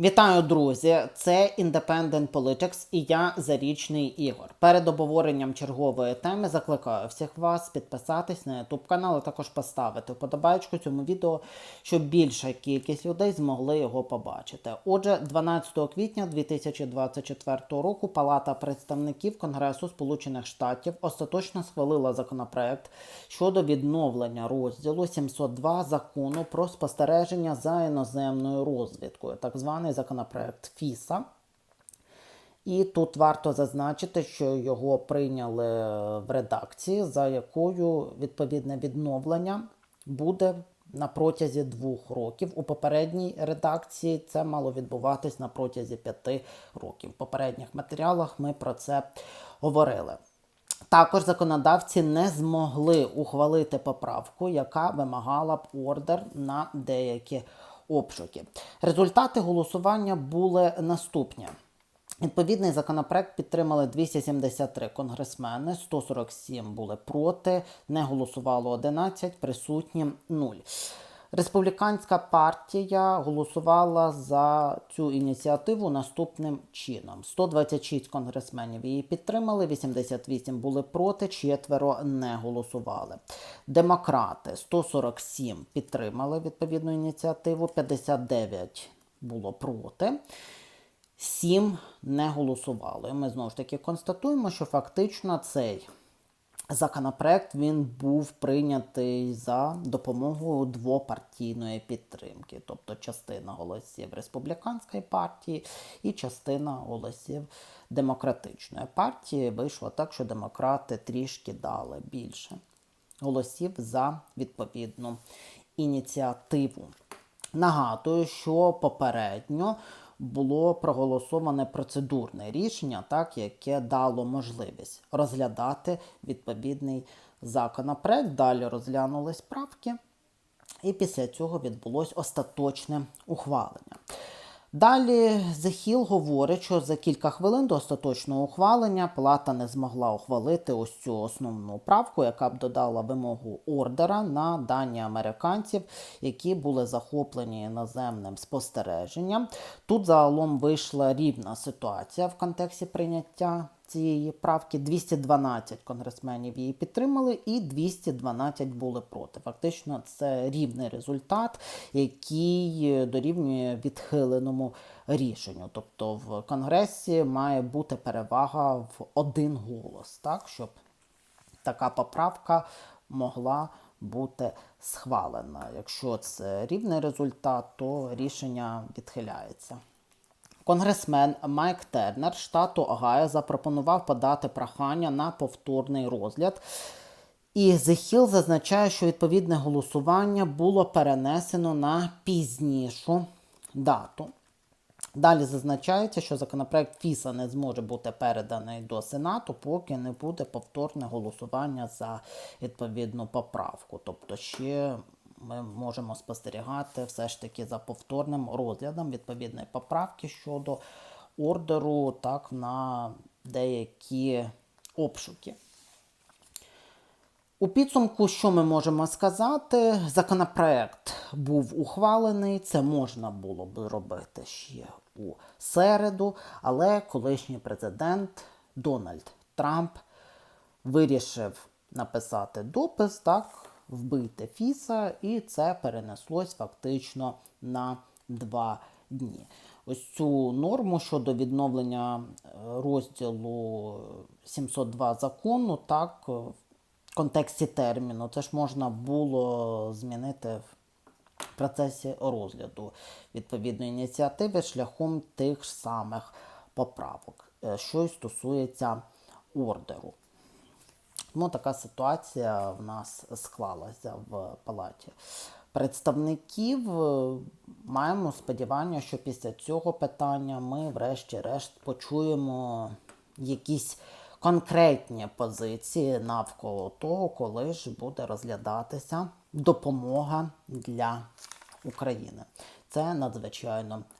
Вітаю, друзі! Це Independent Politics і я Зарічний Ігор. Перед обговоренням чергової теми закликаю всіх вас підписатись на YouTube канал, а також поставити вподобайку цьому відео, щоб більша кількість людей змогли його побачити. Отже, 12 квітня 2024 року Палата представників Конгресу Сполучених Штатів остаточно схвалила законопроект щодо відновлення розділу 702 закону про спостереження за іноземною розвідкою, так званий законопроект ФІСА. І тут варто зазначити, що його прийняли в редакції, за якою відповідне відновлення буде на протязі двох років. У попередній редакції це мало відбуватись на протязі п'яти років. В попередніх матеріалах ми про це говорили. Також законодавці не змогли ухвалити поправку, яка вимагала б ордер на деякі обшуки. Результати голосування були наступні. Відповідний законопроект підтримали 273 конгресмени, 147 були проти, не голосувало 11, присутні 0. Республіканська партія голосувала за цю ініціативу наступним чином: 126 конгресменів її підтримали, 88 були проти, четверо не голосували. Демократи 147 підтримали відповідну ініціативу, 59 було проти. Сім не голосували. Ми знову ж таки констатуємо, що фактично цей законопроект він був прийнятий за допомогою двопартійної підтримки, тобто частина голосів республіканської партії і частина голосів демократичної партії. Вийшло так, що демократи трішки дали більше голосів за відповідну ініціативу. Нагадую, що попередньо було проголосоване процедурне рішення, так, яке дало можливість розглядати відповідний законопроект. Далі розглянулись правки, і після цього відбулось остаточне ухвалення. Далі The говорить, що за кілька хвилин до остаточного ухвалення Палата не змогла ухвалити ось цю основну правку, яка б додала вимогу ордера на дані американців, які були захоплені іноземним спостереженням. Тут загалом вийшла рівна ситуація в контексті прийняття цієї правки 212 конгресменів її підтримали, і 212 були проти. Фактично, це рівний результат, який дорівнює відхиленому рішенню. Тобто в Конгресі має бути перевага в один голос, так, щоб така поправка могла бути схвалена. Якщо це рівний результат, то рішення відхиляється. Конгресмен Майк Тернер штату Огайо запропонував подати прохання на повторний розгляд. І Hill зазначає, що відповідне голосування було перенесено на пізнішу дату. Далі зазначається, що законопроект ФІСа не зможе бути переданий до Сенату, поки не буде повторне голосування за відповідну поправку. Тобто ще ми можемо спостерігати все ж таки за повторним розглядом відповідної поправки щодо ордеру так, на деякі обшуки. У підсумку, що ми можемо сказати, законопроект був ухвалений, це можна було б робити ще у середу, але колишній президент Дональд Трамп вирішив написати допис, так, вбити Фіса, і це перенеслось фактично на два дні. Ось цю норму щодо відновлення е, розділу 702 закону, так, в контексті терміну, це ж можна було змінити в процесі розгляду відповідної ініціативи шляхом тих ж самих поправок, е, що й стосується ордеру. Тому така ситуація в нас склалася в палаті представників. Маємо сподівання, що після цього питання ми, врешті-решт, почуємо якісь конкретні позиції навколо того, коли ж буде розглядатися допомога для України. Це надзвичайно